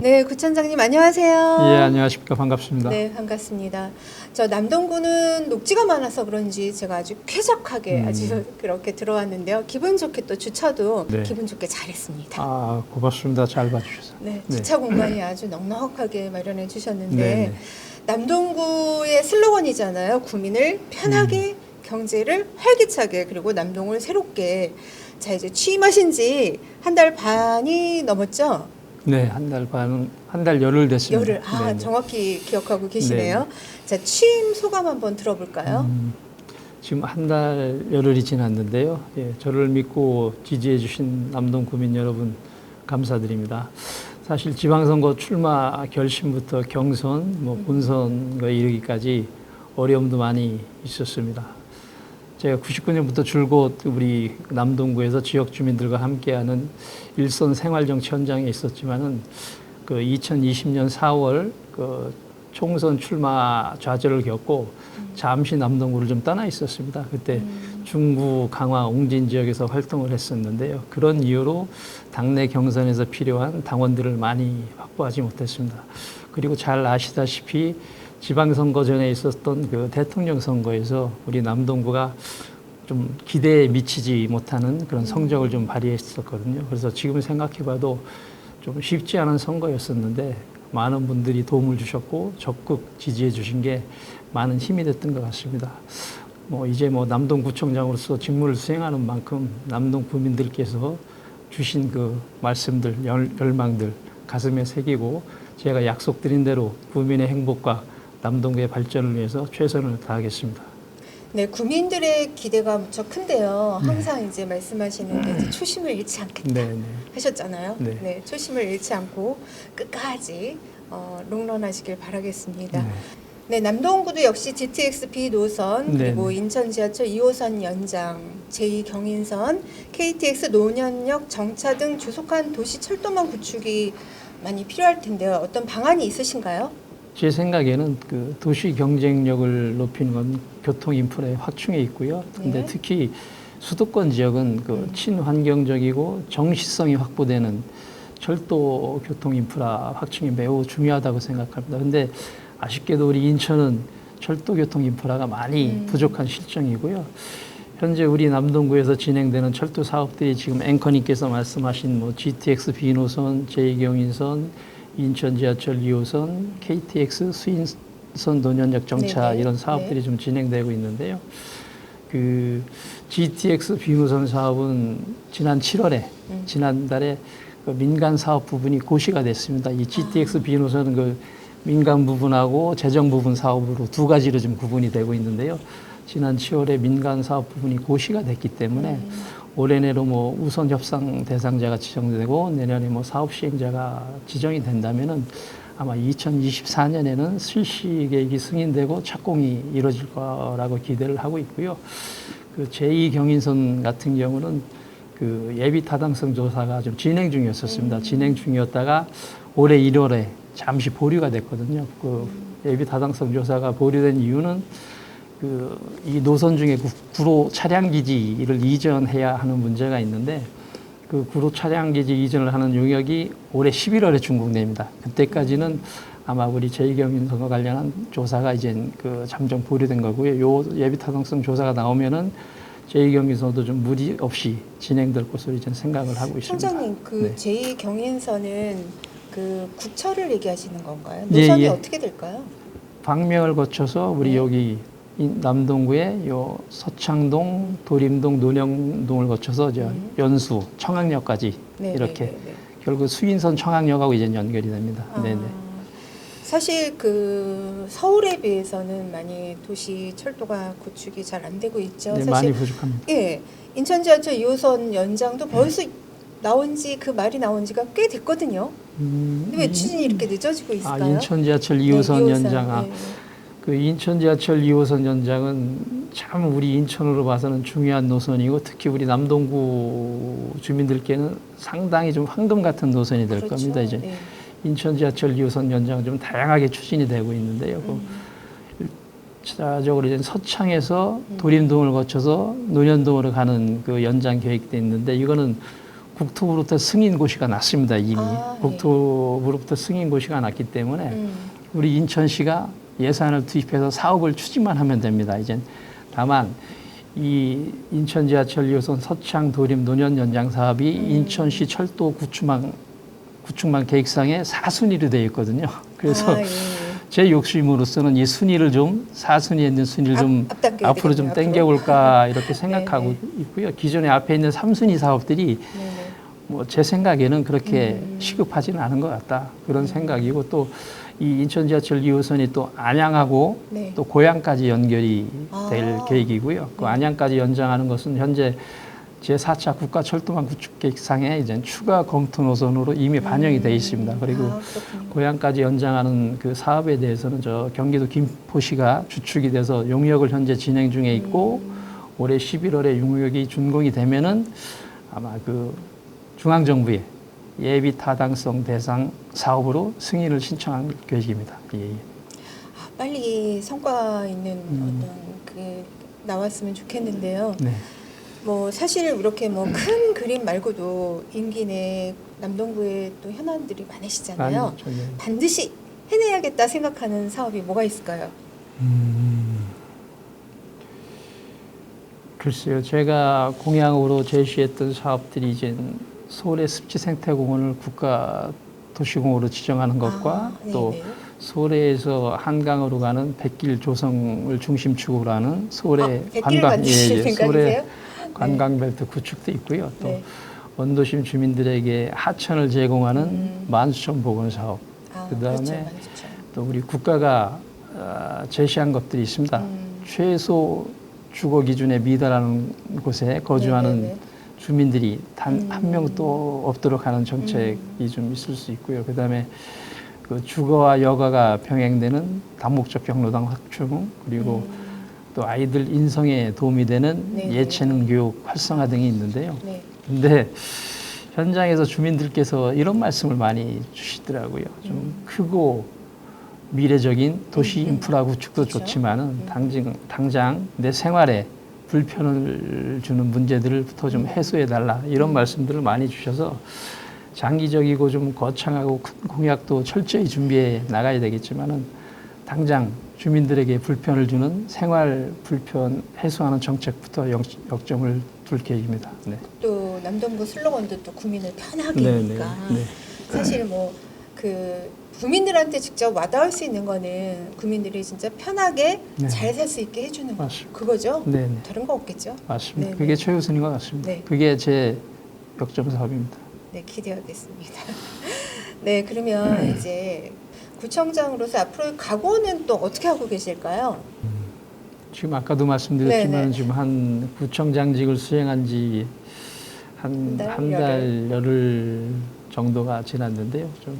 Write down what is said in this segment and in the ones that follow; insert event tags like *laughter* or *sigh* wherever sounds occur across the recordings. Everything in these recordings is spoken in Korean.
네, 구청장님 안녕하세요. 예, 안녕하십니까. 반갑습니다. 네, 반갑습니다. 저 남동구는 녹지가 많아서 그런지 제가 아주 쾌적하게 음. 아주 그렇게 들어왔는데요. 기분 좋게 또 주차도 네. 기분 좋게 잘했습니다. 아, 고맙습니다. 잘 봐주셔서. 네, 네. 주차 공간이 아주 넉넉하게 마련해 주셨는데 네, 네. 남동구의 슬로건이잖아요. 구민을 편하게 음. 경제를 활기차게 그리고 남동을 새롭게 자 이제 취임하신 지 한 달 반이 넘었죠. 네, 한 달 반, 한 달 열흘 됐습니다. 열흘 아 네, 네. 정확히 기억하고 계시네요. 네. 자 취임 소감 한번 들어볼까요? 음, 지금 한 달 열흘이 지났는데요. 예, 저를 믿고 지지해 주신 남동 구민 여러분 감사드립니다. 사실 지방선거 출마 결심부터 경선, 뭐 본선에 이르기까지 어려움도 많이 있었습니다. 제가 99년부터 줄곧 우리 남동구에서 지역 주민들과 함께하는 일선 생활 정치 현장에 있었지만은 그 2020년 4월 그 총선 출마 좌절을 겪고 잠시 남동구를 좀 떠나 있었습니다. 그때 중구, 강화, 옹진 지역에서 활동을 했었는데요. 그런 이유로 당내 경선에서 필요한 당원들을 많이 확보하지 못했습니다. 그리고 잘 아시다시피 지방선거 전에 있었던 그 대통령 선거에서 우리 남동구가 좀 기대에 미치지 못하는 그런 성적을 좀 발휘했었거든요. 그래서 지금 생각해봐도 좀 쉽지 않은 선거였었는데 많은 분들이 도움을 주셨고 적극 지지해 주신 게 많은 힘이 됐던 것 같습니다. 뭐 이제 뭐 남동구청장으로서 직무를 수행하는 만큼 남동 구민들께서 주신 그 말씀들, 열, 열망들 가슴에 새기고 제가 약속드린 대로 구민의 행복과 남동구의 발전을 위해서 최선을 다하겠습니다. 네 구민들의 기대가 무척 큰데요. 항상 이제 말씀하시는 게 이제 초심을 잃지 않겠다 네, 네. 하셨잖아요. 네. 네. 초심을 잃지 않고 끝까지 어, 롱런하시길 바라겠습니다. 네. 네, 남동구도 역시 GTX B 노선 네, 그리고 네. 인천 지하철 2호선 연장, 제2 경인선, KTX 노년역 정차 등 조속한 도시 철도망 구축이 많이 필요할 텐데요. 어떤 방안이 있으신가요? 제 생각에는 그 도시 경쟁력을 높이는 건 교통 인프라의 확충에 있고요. 근데 네. 특히 수도권 지역은 그 친환경적이고 정시성이 확보되는 철도 교통 인프라 확충이 매우 중요하다고 생각합니다. 근데 아쉽게도 우리 인천은 철도 교통 인프라가 많이 음. 부족한 실정이고요. 현재 우리 남동구에서 진행되는 철도 사업들이 지금 앵커님께서 말씀하신 뭐 GTX 비노선, 제2경인선, 인천 지하철 2호선, KTX 수인선 노년역 정차 네네. 이런 사업들이 네. 좀 진행되고 있는데요. 그 GTX 비노선 사업은 지난 7월에 음. 지난달에 그 민간 사업 부분이 고시가 됐습니다. 이 아. GTX 비노선은 그 민간 부분하고 재정 부분 사업으로 두 가지로 좀 구분이 되고 있는데요. 지난 10월에 민간 사업 부분이 고시가 됐기 때문에 음. 올해 내로 뭐 우선 협상 대상자가 지정되고 내년에 뭐 사업 시행자가 지정이 된다면은 아마 2024년에는 실시 계획이 승인되고 착공이 이루어질 거라고 기대를 하고 있고요. 그 제2 경인선 같은 경우는 그 예비 타당성 조사가 좀 진행 중이었었습니다. 진행 중이었다가 올해 1월에 잠시 보류가 됐거든요. 그 예비 타당성 조사가 보류된 이유는 그 이 노선 중에 구- 구로 차량 기지를 이전해야 하는 문제가 있는데 그 구로 차량 기지 이전을 하는 용역이 올해 11월에 준공됩니다. 그때까지는 아마 우리 제2경인 선거 관련한 조사가 이제 그 잠정 보류된 거고요. 요 예비 타당성 조사가 나오면은 제2경인 선도 좀 무리 없이 진행될 것으로 이제 생각을 하고 있습니다. 총장님, 그 네. 제2 경인선은 그 국철을 얘기하시는 건가요? 예, 노선이 예. 어떻게 될까요? 방명을 거쳐서 우리 네. 여기 이 남동구의 요 서창동, 도림동, 논영동을 거쳐서 저 음. 연수, 청학역까지 네, 이렇게 네, 네, 네. 결국 수인선 청학역하고 이제 연결이 됩니다. 아, 네네. 사실 그 서울에 비해서는 많이 도시 철도가 구축이 잘 안 되고 있죠. 네, 사실 많이 부족합니다. 예, 인천 지하철 2호선 연장도 벌써 나온 지 그 말이 나온 지가 꽤 됐거든요. 음, 근데 왜 추진이 이렇게 늦어지고 아, 있을까요? 인천 지하철 네, 2호선 2호선, 연장. 아, 네. 그 인천 지하철 2호선 연장은 참 우리 인천으로 봐서는 중요한 노선이고 특히 우리 남동구 주민들께는 상당히 좀 황금 같은 노선이 될 그렇죠. 겁니다. 이제 네. 인천 지하철 2호선 연장은 좀 다양하게 추진이 되고 있는데요. 그 음. 차적으로 이제 서창에서 음. 도림동을 거쳐서 논현동으로 가는 그 연장 계획돼 있는데 이거는 국토부로부터 승인 고시가 났습니다 이미 아, 예. 국토부로부터 승인 고시가 났기 때문에 음. 우리 인천시가 예산을 투입해서 사업을 추진만 하면 됩니다. 이제 다만 이 인천 지하철 2호선 서창 도림 노년 연장 사업이 음. 인천시 철도 구축망 구축망 계획상에 4순위로 되어 있거든요. 그래서 아, 예. 제 욕심으로서는 이 순위를 좀 4순위에 있는 순위를 앞- 좀 앞으로 좀 되겠네요, 당겨 볼까 이렇게 *laughs* 생각하고 네, 있고요. 기존에 앞에 있는 3순위 사업들이 네네. 뭐제 생각에는 그렇게 음. 시급하지는 않은 것 같다 그런 생각이고 또 이 인천 지하철 2호선이 또 안양하고 네. 또 고양까지 연결이 될 아. 계획이고요. 그 네. 안양까지 연장하는 것은 현재 제 4차 국가 철도망 구축 계획상에 이제 추가 검토 노선으로 이미 반영이 돼 있습니다. 그리고 아. 고양까지 연장하는 그 사업에 대해서는 저 경기도 김포시가 주축이 돼서 용역을 현재 진행 중에 있고 음. 올해 11월에 용역이 준공이 되면은 아마 그 중앙 정부에 예비 타당성 대상 사업으로 승인을 신청할 계획입니다. 예, 예. 아, 빨리 성과 있는 음. 어떤 그 나왔으면 좋겠는데요. 네. 뭐 사실 이렇게 뭐 큰 그림 말고도 임기 내 남동구에 또 현안들이 많으시잖아요. 아니, 저기, 반드시 해내야겠다 생각하는 사업이 뭐가 있을까요? 음, 글쎄요, 제가 공약으로 제시했던 사업들이 이제 서울의 습지 생태공원을 국가 도시공원으로 지정하는 것과 아, 또 네네. 서울에서 한강으로 가는 백길 조성을 중심축으로 하는 서울의 아, 백길을 만드실 서울의 생각이세요? 관광벨트 구축도 있고요. 또 네. 원도심 주민들에게 하천을 제공하는 음. 만수천 보건 사업. 아, 그다음에 그렇죠. 또 우리 국가가 어, 제시한 것들이 있습니다. 음. 최소 주거 기준에 미달하는 곳에 거주하는 네네네. 주민들이 단 음. 한 명도 없도록 하는 정책이 좀 있을 수 있고요. 그다음에 그 주거와 여가가 병행되는 다목적 경로당 확충 그리고 음. 또 아이들 인성에 도움이 되는 네네. 예체능 교육 활성화 등이 있는데요. 네. 근데 현장에서 주민들께서 이런 말씀을 많이 주시더라고요. 좀 음. 크고 미래적인 도시 음, 음. 인프라 구축도 그렇죠. 좋지만은 음. 당장, 당장 내 생활에 불편을 주는 문제들부터 좀 음. 해소해 달라 이런 말씀들을 많이 주셔서 장기적이고 좀 거창하고 큰 공약도 철저히 준비해 나가야 되겠지만은 당장 주민들에게 불편을 주는 생활 불편 해소하는 정책부터 역, 역점을 둘 계획입니다. 네. 또 남동구 슬로건도 또 구민을 편하게 네, 하니까 네, 네. 사실 뭐 그 국민들한테 직접 와닿을 수 있는 거는 국민들이 진짜 편하게 네. 잘 살 수 있게 해주는 거 맞습니다. 그거죠. 네, 네. 다른 거 없겠죠. 맞습니다. 네, 그게 네. 최우선인 것 같습니다. 네. 그게 제 역점 사업입니다. 네, 기대하겠습니다. *laughs* 네, 그러면 이제 구청장으로서 앞으로 각오는 또 어떻게 하고 계실까요? 지금 아까도 말씀드렸지만 네, 네. 지금 한 구청장직을 수행한 지 한 한 달 열흘 정도가 지났는데요. 좀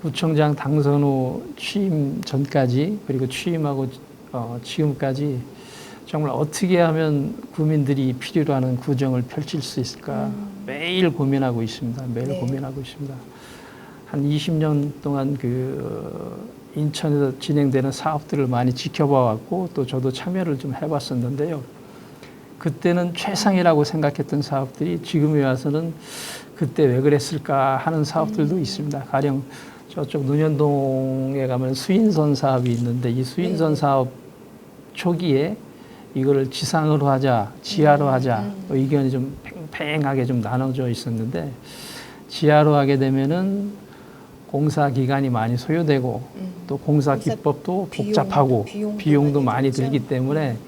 구청장 당선 후 취임 전까지 그리고 취임하고 어, 지금까지 정말 어떻게 하면 국민들이 필요로 하는 구정을 펼칠 수 있을까 음. 매일 고민하고 있습니다. 매일 네. 고민하고 있습니다. 한 20년 동안 그 어, 인천에서 진행되는 사업들을 많이 지켜봐 왔고 또 저도 참여를 좀 해봤었는데요. 그때는 최상이라고 생각했던 사업들이 지금에 와서는 그때 왜 그랬을까 하는 사업들도 음. 있습니다. 가령 저쪽 논현동에 가면 수인선 사업이 있는데 이 수인선 네. 사업 초기에 이거를 지상으로 하자, 지하로 음, 하자 음. 뭐 의견이 좀 팽팽하게 좀 나눠져 있었는데 지하로 하게 되면은 공사 기간이 많이 소요되고 음. 또 공사 기법도 복잡하고 비용도 많이. 들기 때문에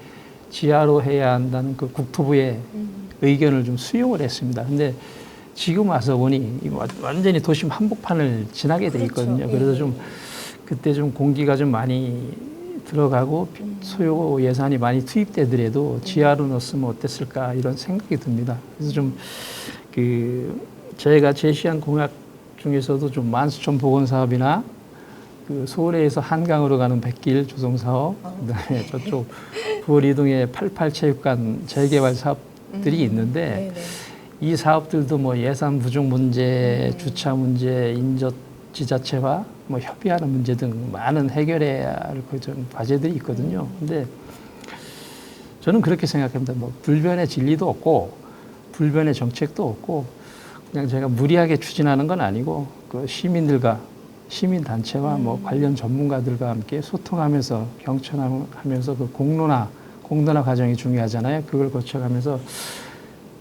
지하로 해야 한다는 그 국토부의 음. 의견을 좀 수용을 했습니다. 근데 지금 와서 보니 이거 완- 완전히 도심 한복판을 지나게 돼 그렇죠. 있거든요. 예. 그래서 좀 그때 좀 공기가 좀 많이 들어가고 음. 소요 예산이 많이 투입되더라도 지하로 넣었으면 어땠을까 이런 생각이 듭니다. 그래서 좀그 제가 제시한 공약 중에서도 좀 만수천 보건 사업이나 그 서울에서 한강으로 가는 백길 조성 사업, 어. 그다음에 저쪽 부월 이동의 88 체육관 재개발 사업들이 음. 있는데 네네. 이 사업들도 뭐 예산 부족 문제, 음. 주차 문제, 인접 지자체와 뭐 협의하는 문제 등 많은 해결해야 할그좀 과제들이 있거든요. 음. 근데 저는 그렇게 생각합니다. 뭐 불변의 진리도 없고 불변의 정책도 없고 그냥 제가 무리하게 추진하는 건 아니고 그 시민들과 시민 단체와 뭐 관련 전문가들과 함께 소통하면서 경청하면서 그 공론화 공론화 과정이 중요하잖아요. 그걸 거쳐가면서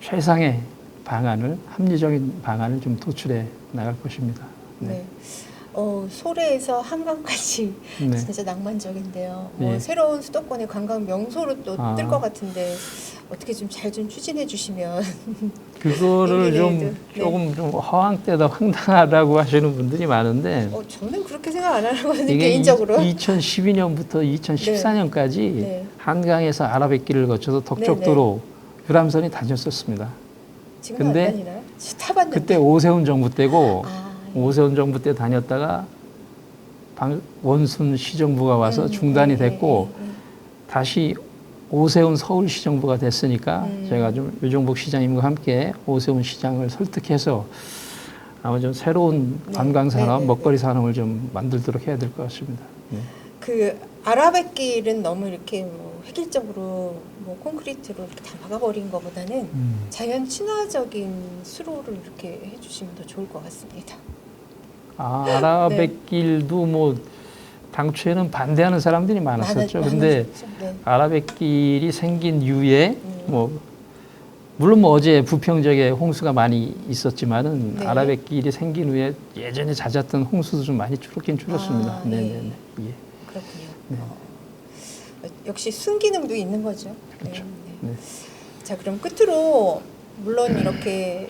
최상의 방안을 합리적인 방안을 좀 도출해 나갈 것입니다. 네. 어, 소래에서 한강까지 네. *laughs* 진짜 낭만적인데요. 뭐 예. 새로운 수도권의 관광 명소로 또 아. 뜰것 같은데 어떻게 좀 잘 좀 추진해 주시면 *laughs* 그거를 *laughs* 좀 네. 조금 좀 허황 때다 황당하다고 하시는 분들이 많은데 어, 저는 그렇게 생각 안 하거든요 이게 개인적으로. 2012년부터 2014년까지 네. 한강에서 아라뱃길을 거쳐서 덕적도로 유람선이 다녔었습니다. 지금 근데 타봤는데. 그때 오세훈 정부 때고 아, 예. 오세훈 정부 때 다녔다가 방- 원순 시정부가 와서 음, 중단이 예, 됐고 예. 다시 오세훈 서울시정부가 됐으니까 음. 제가 좀 유정복 시장님과 함께 오세훈 시장을 설득해서 아마 좀 새로운 네. 관광 산업, 네, 네, 먹거리 산업을 좀 만들도록 해야 될 것 같습니다. 네. 그 아라뱃길은 너무 이렇게 뭐 획일적으로 뭐 콘크리트로 이렇게 다 막아버린 것보다는 음. 자연 친화적인 수로를 이렇게 해주시면 더 좋을 것 같습니다. 아, 아라뱃길도 뭐 당초에는 반대하는 사람들이 많았었죠. 많았- 근데. 네. 아라뱃길이 생긴 이후에 음. 뭐 물론 뭐 어제 부평 지역에 홍수가 많이 있었지만은 네. 아라뱃길이 생긴 후에 예전에 잦았던 홍수도 좀 많이 줄었긴 줄었습니다. 아, 네, 예. 네, 네. 예. 그렇군요. 네. 어, 역시 순기능도 있는 거죠. 그렇죠. 네, 네. 네. 자 그럼 끝으로 물론 이렇게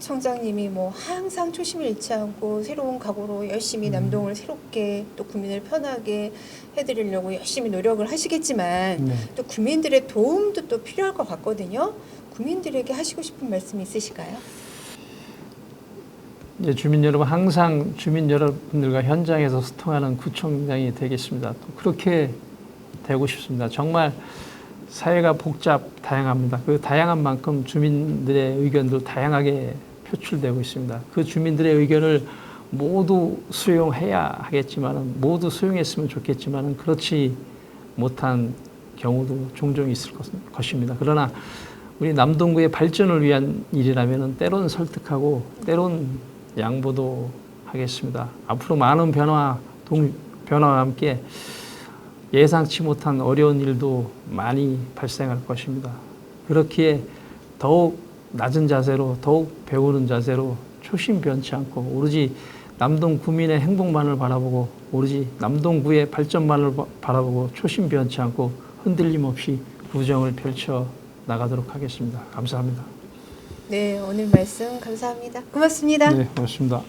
청장님이 뭐 항상 초심을 잃지 않고 새로운 각오로 열심히 음. 남동을 새롭게 또 국민을 편하게 해드리려고 열심히 노력을 하시겠지만 네. 또 국민들의 도움도 또 필요할 것 같거든요. 국민들에게 하시고 싶은 말씀 있으실까요? 이제 주민 여러분 항상 주민 여러분들과 현장에서 소통하는 구청장이 되겠습니다. 또 그렇게 되고 싶습니다. 정말 사회가 복잡 다양합니다. 그 다양한 만큼 주민들의 의견도 다양하게 표출되고 있습니다. 그 주민들의 의견을 모두 수용해야 하겠지만은 모두 수용했으면 좋겠지만은 그렇지 못한 경우도 종종 있을 것- 것입니다. 그러나 우리 남동구의 발전을 위한 일이라면은 때론 설득하고 때론 양보도 하겠습니다. 앞으로 많은 변화 동 변화와 함께 예상치 못한 어려운 일도 많이 발생할 것입니다. 그렇기에 더욱 낮은 자세로 더욱 배우는 자세로 초심 변치 않고 오로지 남동 구민의 행복만을 바라보고 오로지 남동구의 발전만을 바- 바라보고 초심 변치 않고 흔들림 없이 구정을 펼쳐 나가도록 하겠습니다. 감사합니다. 네 오늘 말씀 감사합니다. 고맙습니다. 네, 고맙습니다.